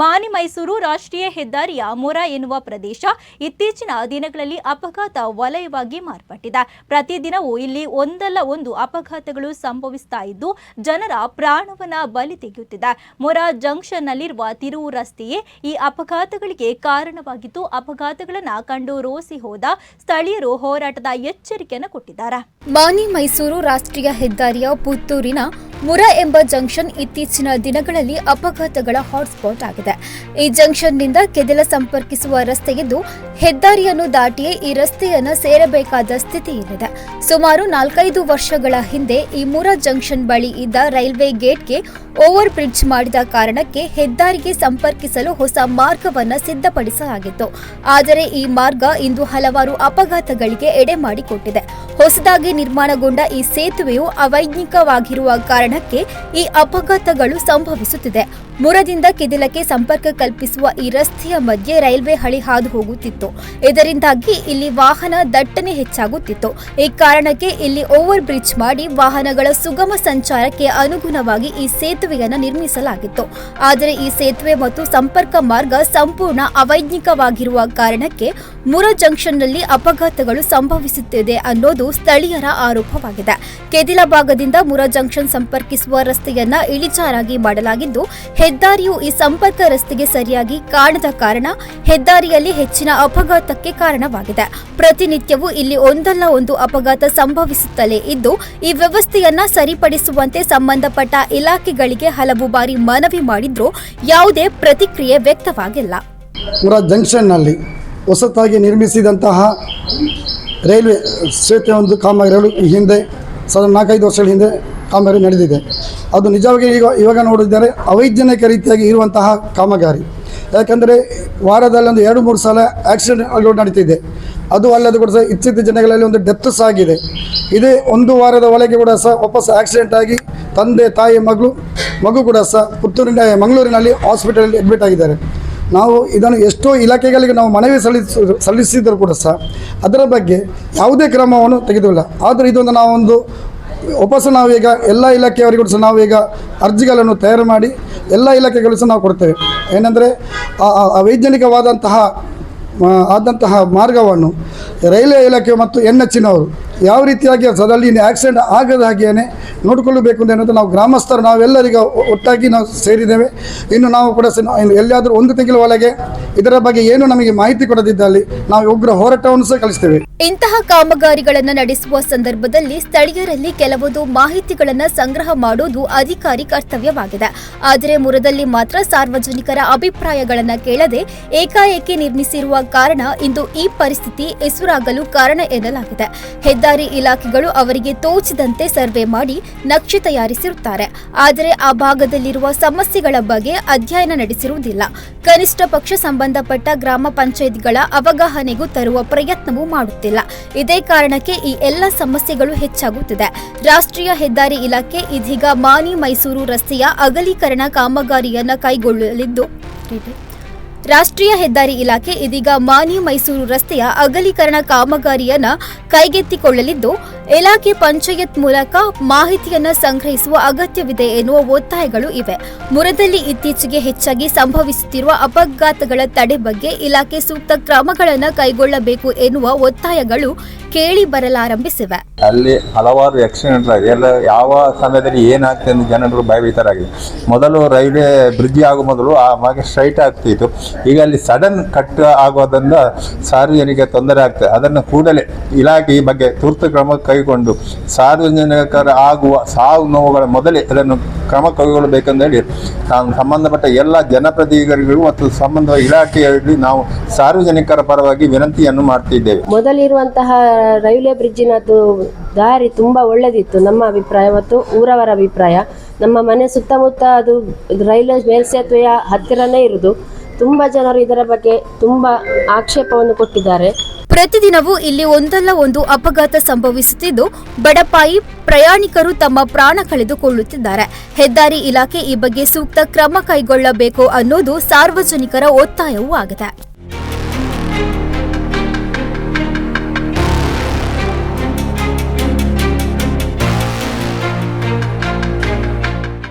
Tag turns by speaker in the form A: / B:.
A: ಮಾನಿ ಮೈಸೂರು ರಾಷ್ಟ್ರೀಯ ಹೆದ್ದಾರಿಯ ಮೊರ ಎನ್ನುವ ಪ್ರದೇಶ ಇತ್ತೀಚಿನ ದಿನಗಳಲ್ಲಿ ಅಪಘಾತ ವಲಯವಾಗಿ ಮಾರ್ಪಟ್ಟಿದೆ. ಪ್ರತಿದಿನವೂ ಇಲ್ಲಿ ಒಂದಲ್ಲ ಒಂದು ಅಪಘಾತಗಳು ಸಂಭವಿಸ್ತಾ ಇದ್ದು ಜನರ ಪ್ರಾಣವನ್ನ ಬಲಿ ತೆಗೆಯುತ್ತಿದೆ. ಮೊರ ಜಂಕ್ಷನ್ನಲ್ಲಿರುವ ತಿರುವು ರಸ್ತೆಯೇ ಈ ಅಪಘಾತಗಳಿಗೆ ಕಾರಣವಾಗಿದ್ದು ಅಪಘಾತಗಳನ್ನು ಕಂಡು ರೋಸಿ ಹೋದ ಸ್ಥಳೀಯರು ಹೋರಾಟದ ಎಚ್ಚರಿಕೆಯನ್ನು ಕೊಟ್ಟಿದ್ದಾರೆ.
B: ಮಾನಿ ಮೈಸೂರು ರಾಷ್ಟ್ರೀಯ ಹೆದ್ದಾರಿಯ ಪುತ್ತೂರಿನ ಮುರ ಎಂಬ ಜಂಕ್ಷನ್ ಇತ್ತೀಚಿನ ದಿನಗಳಲ್ಲಿ ಅಪಘಾತಗಳ ಹಾಟ್ಸ್ಪಾಟ್ ಆಗಿದೆ. ಈ ಜಂಕ್ಷನ್ನಿಂದ ಕೆದಲ ಸಂಪರ್ಕಿಸುವ ರಸ್ತೆಯಿದ್ದು ಹೆದ್ದಾರಿಯನ್ನು ದಾಟಿಯೇ ಈ ರಸ್ತೆಯನ್ನು ಸೇರಬೇಕಾದ ಸ್ಥಿತಿ ಇಲ್ಲಿದೆ. ಸುಮಾರು ನಾಲ್ಕೈದು ವರ್ಷಗಳ ಹಿಂದೆ ಈ ಮುರ ಜಂಕ್ಷನ್ ಬಳಿ ಇದ್ದ ರೈಲ್ವೆ ಗೇಟ್ಗೆ ಓವರ್ ಬ್ರಿಡ್ಜ್ ಮಾಡಿದ ಕಾರಣಕ್ಕೆ ಹೆದ್ದಾರಿಗೆ ಸಂಪರ್ಕಿಸಲು ಹೊಸ ಮಾರ್ಗವನ್ನು ಸಿದ್ಧಪಡಿಸಲಾಗಿತ್ತು. ಆದರೆ ಈ ಮಾರ್ಗ ಇಂದು ಹಲವಾರು ಅಪಘಾತಗಳಿಗೆ ಎಡೆ ಮಾಡಿಕೊಟ್ಟಿದೆ. ಹೊಸದಾಗಿ ನಿರ್ಮಾಣಗೊಂಡ ಈ ಸೇತುವೆಯು ಅವೈಜ್ಞಿಕವಾಗಿರುವ ಕಾರಣಕ್ಕೆ ಈ ಅಪಘಾತಗಳು ಸಂಭವಿಸುತ್ತಿದೆ. ಮುರದಿಂದ ಕೆದಿಲಕ್ಕೆ ಸಂಪರ್ಕ ಕಲ್ಪಿಸುವ ಈ ರಸ್ತೆಯ ಮಧ್ಯೆ ರೈಲ್ವೆ ಹಳಿ ಹಾದು ಹೋಗುತ್ತಿತ್ತು. ಇದರಿಂದಾಗಿ ಇಲ್ಲಿ ವಾಹನ ದಟ್ಟಣೆ ಹೆಚ್ಚಾಗುತ್ತಿತ್ತು. ಈ ಕಾರಣಕ್ಕೆ ಇಲ್ಲಿ ಓವರ್ ಬ್ರಿಡ್ಜ್ ಮಾಡಿ ವಾಹನಗಳ ಸುಗಮ ಸಂಚಾರಕ್ಕೆ ಅನುಗುಣವಾಗಿ ಈ ಸೇತುವೆಯನ್ನು ನಿರ್ಮಿಸಲಾಗಿತ್ತು. ಆದರೆ ಈ ಸೇತುವೆ ಮತ್ತು ಸಂಪರ್ಕ ಮಾರ್ಗ ಸಂಪೂರ್ಣ ಅವೈಜ್ಞಿಕವಾಗಿರುವ ಕಾರಣಕ್ಕೆ ಮುರ ಜಂಕ್ಷನ್ನಲ್ಲಿ ಅಪಘಾತಗಳು ಸಂಭವಿಸುತ್ತಿದೆ ಅನ್ನೋದು ಸ್ಥಳೀಯರ ಆರೋಪವಾಗಿದೆ. ಕೆದಿಲ ಭಾಗದಿಂದ ಮುರ ಜಂಕ್ಷನ್ ಸಂಪರ್ಕಿಸುವ ರಸ್ತೆಯನ್ನ ಇಳಿಜಾರಾಗಿ ಮಾಡಲಾಗಿದ್ದು ಹೆದ್ದಾರಿಯು ಈ ಸಂಪರ್ಕ ರಸ್ತೆಗೆ ಸರಿಯಾಗಿ ಕಾಣದ ಕಾರಣ ಹೆದ್ದಾರಿಯಲ್ಲಿ ಹೆಚ್ಚಿನ ಅಪಘಾತಕ್ಕೆ ಕಾರಣವಾಗಿದೆ. ಪ್ರತಿನಿತ್ಯವೂ ಇಲ್ಲಿ ಒಂದಲ್ಲ ಒಂದು ಅಪಘಾತ ಸಂಭವಿಸುತ್ತಲೇ ಇದ್ದು, ಈ ವ್ಯವಸ್ಥೆಯನ್ನ ಸರಿಪಡಿಸುವಂತೆ ಸಂಬಂಧಪಟ್ಟ ಇಲಾಖೆಗಳಿಗೆ ಹಲವು ಬಾರಿ ಮನವಿ ಮಾಡಿದ್ರೂ ಯಾವುದೇ ಪ್ರತಿಕ್ರಿಯೆ ವ್ಯಕ್ತವಾಗಿಲ್ಲ.
C: ಜಂಕ್ಷನ್ನಲ್ಲಿ ಹೊಸತಾಗಿ ನಿರ್ಮಿಸಿದಂತಹ ರೈಲ್ವೆ ಸೇತುವೆ ಒಂದು ಕಾಮಗಾರಿಗಳು ಹಿಂದೆ ನಾಲ್ಕೈದು ವರ್ಷಗಳ ಹಿಂದೆ ಕಾಮಗಾರಿ ನಡೆದಿದೆ. ಅದು ನಿಜವಾಗಿ ಈಗ, ಇವಾಗ ನೋಡಿದರೆ ಅವೈಜ್ಞಾನಿಕ ರೀತಿಯಾಗಿ ಇರುವಂತಹ ಕಾಮಗಾರಿ. ಯಾಕಂದರೆ ವಾರದಲ್ಲಿ ಒಂದು ಎರಡು, ಮೂರು ಸಲ ಆಕ್ಸಿಡೆಂಟ್ಗಳು ನಡೀತಿದೆ. ಅದು ಅಲ್ಲದೆ ಕೂಡ ಸಹ ಇತ್ತೀಚಿನ ದಿನಗಳಲ್ಲಿ ಒಂದು ಡೆತ್ ಸಹ ಆಗಿದೆ. ಇದೇ ಒಂದು ವಾರದ ಒಳಗೆ ಕೂಡ ಸಹ ವಾಪಸ್ ಆಕ್ಸಿಡೆಂಟ್ ಆಗಿ ತಂದೆ, ತಾಯಿ, ಮಗಳು, ಮಗು ಕೂಡ ಸಹ ಪುತ್ತೂರಿನ ಮಂಗಳೂರಿನಲ್ಲಿ ಹಾಸ್ಪಿಟಲಲ್ಲಿ ಅಡ್ಮಿಟ್ ಆಗಿದ್ದಾರೆ. ನಾವು ಇದನ್ನು ಎಷ್ಟೋ ಇಲಾಖೆಗಳಿಗೆ ನಾವು ಮನವಿ ಸಲ್ಲಿಸ, ಸಲ್ಲಿಸಿದರೂ ಕೂಡ ಸಹ ಅದರ ಬಗ್ಗೆ ಯಾವುದೇ ಕ್ರಮವನ್ನು ತೆಗೆದಿಲ್ಲ ಆದರೆ ಇದೊಂದು ನಾವೊಂದು ವಾಪಸ್ ನಾವೀಗ ಎಲ್ಲ ಇಲಾಖೆಯವರಿಗೂ ಸಹ ನಾವೀಗ ಅರ್ಜಿಗಳನ್ನು ತಯಾರು ಮಾಡಿ ಎಲ್ಲ ಇಲಾಖೆಗಳು ಸಹ ನಾವು ಕೊಡ್ತೇವೆ. ಏನೆಂದರೆ ಅವೈಜ್ಞಾನಿಕವಾದಂತಹ ಆ, ಆದಂತಹ ಮಾರ್ಗವನ್ನು ರೈಲ್ವೆ ಇಲಾಖೆ ಮತ್ತು ಎನ್ ಎಚ್ಚಿನವರು ಯಾವ ರೀತಿಯಾಗಿ ಇನ್ನು ಆಕ್ಸಿಡೆಂಟ್ ಆಗದ ಹಾಗೆಯೇ ನೋಡಿಕೊಳ್ಳಬೇಕು ಅಂತ ಏನಂದರೆ ನಾವು ಗ್ರಾಮಸ್ಥರು ನಾವೆಲ್ಲರಿಗೂ ಒಟ್ಟಾಗಿ ನಾವು ಸೇರಿದ್ದೇವೆ. ಇನ್ನು ನಾವು ಕೂಡ ಎಲ್ಲಿಯಾದರೂ ಒಂದು ತಿಂಗಳ ಒಳಗೆ ಇದರ ಬಗ್ಗೆ ಏನು ನಮಗೆ ಮಾಹಿತಿ ಕೊಡದಿದ್ದಲ್ಲಿ ನಾವು ಉಗ್ರ ಹೋರಾಟವನ್ನು ಸಹ ಕಳಿಸ್ತೇವೆ
B: ಇಂತಹ ಕಾಮಗಾರಿಗಳನ್ನು ನಡೆಸುವ ಸಂದರ್ಭದಲ್ಲಿ ಸ್ಥಳೀಯರಲ್ಲಿ ಕೆಲವೊಂದು ಮಾಹಿತಿಗಳನ್ನು ಸಂಗ್ರಹ ಮಾಡುವುದು ಅಧಿಕಾರಿ ಕರ್ತವ್ಯವಾಗಿದೆ. ಆದರೆ ಮುರದಲ್ಲಿ ಮಾತ್ರ ಸಾರ್ವಜನಿಕರ ಅಭಿಪ್ರಾಯಗಳನ್ನು ಕೇಳದೆ ಏಕಾಏಕಿ ನಿರ್ಮಿಸಿರುವ ಕಾರಣ ಇಂದು ಈ ಪರಿಸ್ಥಿತಿ ಹೆಸರಾಗಲು ಕಾರಣ ಎನ್ನಲಾಗಿದೆ. ಹೆದ್ದಾರಿ ಇಲಾಖೆಗಳು ಅವರಿಗೆ ತೋಚಿದಂತೆ ಸರ್ವೆ ಮಾಡಿ ನಕ್ಷೆ ತಯಾರಿಸಿರುತ್ತಾರೆ. ಆದರೆ ಆ ಭಾಗದಲ್ಲಿರುವ ಸಮಸ್ಯೆಗಳ ಬಗ್ಗೆ ಅಧ್ಯಯನ ನಡೆಸಿರುವುದಿಲ್ಲ. ಕನಿಷ್ಠ ಪಕ್ಷ ಸಂಬಂಧಪಟ್ಟ ಗ್ರಾಮ ಪಂಚಾಯತ್ಗಳ ಅವಗಾಹನೆಗೂ ತರುವ ಪ್ರಯತ್ನವೂ ಮಾಡುತ್ತಿಲ್ಲ ಇದೇ ಕಾರಣಕ್ಕೆ ಈ ಎಲ್ಲ ಸಮಸ್ಯೆಗಳು ಹೆಚ್ಚಾಗುತ್ತಿದೆ. ರಾಷ್ಟ್ರೀಯ ಹೆದ್ದಾರಿ ಇಲಾಖೆ ಇದೀಗ ಮಾನಿ ಮೈಸೂರು ರಸ್ತೆಯ ಅಗಲೀಕರಣ ಕಾಮಗಾರಿಯನ್ನ ಕೈಗೊಳ್ಳಲಿದ್ದು, ರಾಷ್ಟ್ರೀಯ ಹೆದ್ದಾರಿ ಇಲಾಖೆ ಇದೀಗ ಮಾನಿ ಮೈಸೂರು ರಸ್ತೆಯ ಅಗಲೀಕರಣ ಕಾಮಗಾರಿಯನ್ನ ಕೈಗೆತ್ತಿಕೊಳ್ಳಲಿದ್ದು ಇಲಾಖೆ ಪಂಚಾಯತ್ ಮೂಲಕ ಮಾಹಿತಿಯನ್ನು ಸಂಗ್ರಹಿಸುವ ಅಗತ್ಯವಿದೆ ಎನ್ನುವ ಒತ್ತಾಯಗಳು ಇವೆ. ಮುರದಲ್ಲಿ ಇತ್ತೀಚೆಗೆ ಹೆಚ್ಚಾಗಿ ಸಂಭವಿಸುತ್ತಿರುವ ಅಪಘಾತಗಳ ತಡೆ ಬಗ್ಗೆ ಇಲಾಖೆ ಸೂಕ್ತ ಕ್ರಮಗಳನ್ನು ಕೈಗೊಳ್ಳಬೇಕು ಎನ್ನುವ ಒತ್ತಾಯಗಳು ಕೇಳಿ ಬರಲಾರಂಭಿಸಿವೆ.
D: ಅಲ್ಲಿ ಹಲವಾರು ಆಕ್ಸಿಡೆಂಟ್ ಎಲ್ಲ ಯಾವ ಸಮಯದಲ್ಲಿ ಏನಾಗ್ತದೆ ಎಂದು ಜನರು ಭಯಭೀತರಾಗಿ ಮೊದಲು ರೈಲ್ವೆ ಬ್ರಿಡ್ಜ್ ಆಗುವ ಮೊದಲು ಆ ಮಾರ್ಗ ಸ್ಟ್ರೈಟ್ ಆಗ್ತಿತ್ತು. ಈಗ ಅಲ್ಲಿ ಸಡನ್ ಕಟ್ ಆಗೋದ್ರಿಂದ ಸಾರ್ವಜನಿಕ ತೊಂದರೆ ಆಗ್ತದೆ. ಅದನ್ನು ಕೂಡಲೇ ಇಲಾಖೆ ಈ ಬಗ್ಗೆ ತುರ್ತು ಕ್ರಮ ಕೈಗೊಂಡು ಸಾರ್ವಜನಿಕರ ಆಗುವ ಸಾವು ನೋವುಗಳ ಮೊದಲೇ ಅದನ್ನು ಕ್ರಮ ಕೈಗೊಳ್ಳಬೇಕಂತ ಹೇಳಿ ನಾನು ಸಂಬಂಧಪಟ್ಟ ಎಲ್ಲ ಜನಪ್ರತಿನಿಧಿಗಳಿಗೂ ಮತ್ತು ಸಂಬಂಧ ಇಲಾಖೆಯಲ್ಲಿ ನಾವು ಸಾರ್ವಜನಿಕರ ಪರವಾಗಿ ವಿನಂತಿಯನ್ನು ಮಾಡ್ತಿದ್ದೇವೆ.
E: ಮೊದಲಿರುವಂತಹ ರೈಲ್ವೆ ಬ್ರಿಡ್ಜಿನದ್ದು ದಾರಿ ತುಂಬಾ ಒಳ್ಳೆದಿತ್ತು, ನಮ್ಮ ಅಭಿಪ್ರಾಯ ಮತ್ತು ಊರವರ ಅಭಿಪ್ರಾಯ. ನಮ್ಮ ಮನೆ ಸುತ್ತಮುತ್ತ ಅದು ರೈಲ್ವೆ ಮೇಲ್ಸೇತುವೆಯ ಹತ್ತಿರನೇ ಇರುವುದು. ತುಂಬ ಜನರು ಇದರ ಬಗ್ಗೆ ತುಂಬ ಆಕ್ಷೇಪವನ್ನು ಕೊಟ್ಟಿದ್ದಾರೆ.
B: ಪ್ರತಿದಿನವೂ ಇಲ್ಲಿ ಒಂದಲ್ಲ ಒಂದು ಅಪಘಾತ ಸಂಭವಿಸುತ್ತಿದ್ದು, ಬಡಪಾಯಿ ಪ್ರಯಾಣಿಕರು ತಮ್ಮ ಪ್ರಾಣ ಕಳೆದುಕೊಳ್ಳುತ್ತಿದ್ದಾರೆ. ಹೆದ್ದಾರಿ ಇಲಾಖೆ ಈ ಬಗ್ಗೆ ಸೂಕ್ತ ಕ್ರಮ ಕೈಗೊಳ್ಳಬೇಕು ಅನ್ನೋದು ಸಾರ್ವಜನಿಕರ ಒತ್ತಾಯವೂ ಆಗಿದೆ.